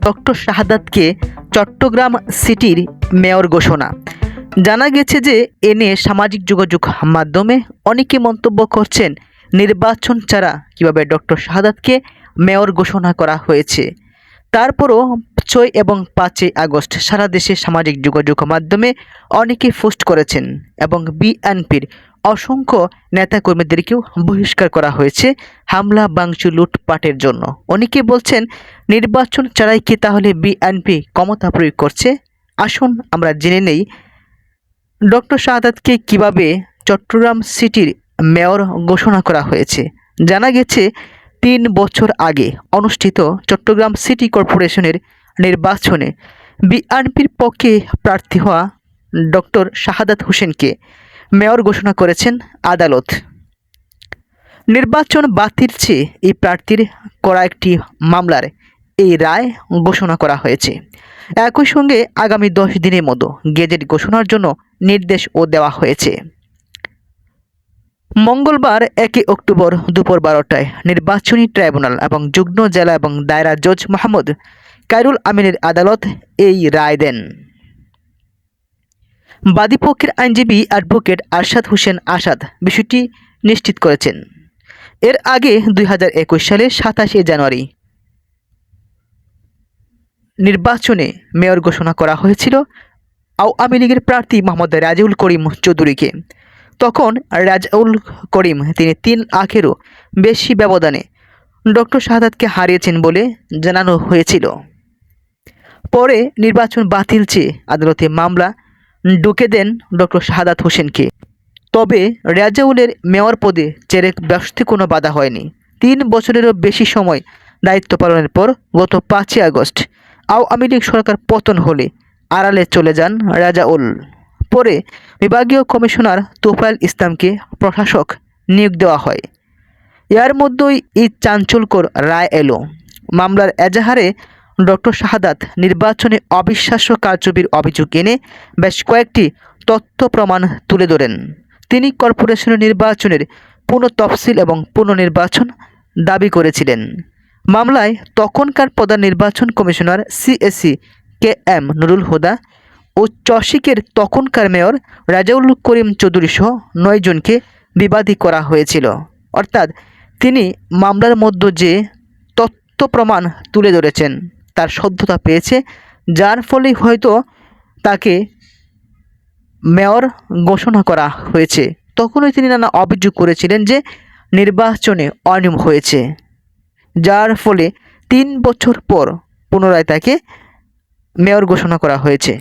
Doctor শাহাদাতকে Chittagong সিটির mayor ঘোষণা। জানা গেছে যে, এ নিয়ে সামাজিক যোগাযোগ মাধ্যমে অনেকে মন্তব্য করছেন, নির্বাচন ছাড়া কীভাবে ডক্টর শাহাদাতকে মেয়র ঘোষণা করা হয়েছে। তারপরও ছয় এবং পাঁচই আগস্ট সারা দেশে সামাজিক যোগাযোগ মাধ্যমে অনেকে পোস্ট করেছেন এবং বিএনপির অসংখ্য নেতাকর্মীদেরকেও বহিষ্কার করা হয়েছে হামলা বাংচু লুটপাটের জন্য। অনেকে বলছেন, নির্বাচন ছাড়াই কি তাহলে বিএনপি ক্ষমতা প্রয়োগ করছে? আসুন আমরা জেনে নেই। ডক্টর শাহাদাতকে কীভাবে চট্টগ্রাম সিটির মেয়র ঘোষণা করা হয়েছে? জানা গেছে, তিন বছর আগে অনুষ্ঠিত চট্টগ্রাম সিটি কর্পোরেশনের নির্বাচনে বিএনপির পক্ষে প্রার্থী হওয়া ডক্টর শাহাদাত হোসেনকে মেয়র ঘোষণা করেছেন আদালত। নির্বাচন বাতিল চেয়ে এই প্রার্থীর করা একটি মামলার এই রায় ঘোষণা করা হয়েছে। একই সঙ্গে আগামী দশ দিনের মতো গেজেট ঘোষণার জন্য নির্দেশও দেওয়া হয়েছে। মঙ্গলবার একই অক্টোবর দুপুর বারোটায় নির্বাচনী ট্রাইব্যুনাল এবং যুগ্ম জেলা এবং দায়রা জজ মোহাম্মদ কাইরুল আমিনের আদালত এই রায় দেন। বাদীপক্ষের আইনজীবী অ্যাডভোকেট আরশাদ হোসেন আসাদ বিষয়টি নিশ্চিত করেছেন। এর আগে দুই সালের সাতাশে জানুয়ারি নির্বাচনে মেয়র ঘোষণা করা হয়েছিল আওয়ামী লীগের প্রার্থী মোহাম্মদ রাজিউল করিম চৌধুরীকে। তখন রাজাউল করিম, তিনি তিন লাখেরও বেশি ব্যবধানে ডক্টর শাহাদাতকে হারিয়েছেন বলে জানানো হয়েছিল। পরে নির্বাচন বাতিল চেয়ে আদালতে মামলা ঢুকে দেন ডক্টর শাহাদাত হোসেনকে। তবে রাজাউলের মেয়র পদে চেরেক ব্যস্তে কোনো বাধা হয়নি। তিন বছরেরও বেশি সময় দায়িত্ব পালনের পর গত পাঁচই আগস্ট আওয়ামী লীগ সরকার পতন হলে আড়ালে চলে যান রাজাউল। পরে বিভাগীয় কমিশনার তোফায়েল ইসলামকে প্রশাসক নিয়োগ দেওয়া হয়। এর মধ্যেই এই চাঞ্চল্যকর রায় এলো। মামলার এজাহারে ডক্টর শাহাদাত নির্বাচনে অবিশ্বাস্য কারচুপির অভিযোগ এনে বেশ কয়েকটি তথ্য প্রমাণ তুলে ধরেন। তিনি কর্পোরেশনের নির্বাচনের পুনঃ তফসিল এবং পুনর্নির্বাচন দাবি করেছিলেন। মামলায় তখনকার প্রধান নির্বাচন commissioner CAC K M Nurul Huda ও চসিকের তখনকার মেয়র রাজাউল করিম চৌধুরী সহ নয় জনকে বিবাদী করা হয়েছিল। অর্থাৎ তিনি মামলার মধ্যে যে তথ্য প্রমাণ তুলে ধরেছেন। তার সদ্যতা পেয়েছে, যার ফলে হয়তো তাকে মেয়র ঘোষণা করা হয়েছে। তখনই তিনি নানা অভিযোগ করেছিলেন যে নির্বাচনে অনিয়ম হয়েছে, যার ফলে তিন বছর পর পুনরায় তাকে মেয়র ঘোষণা করা হয়েছে।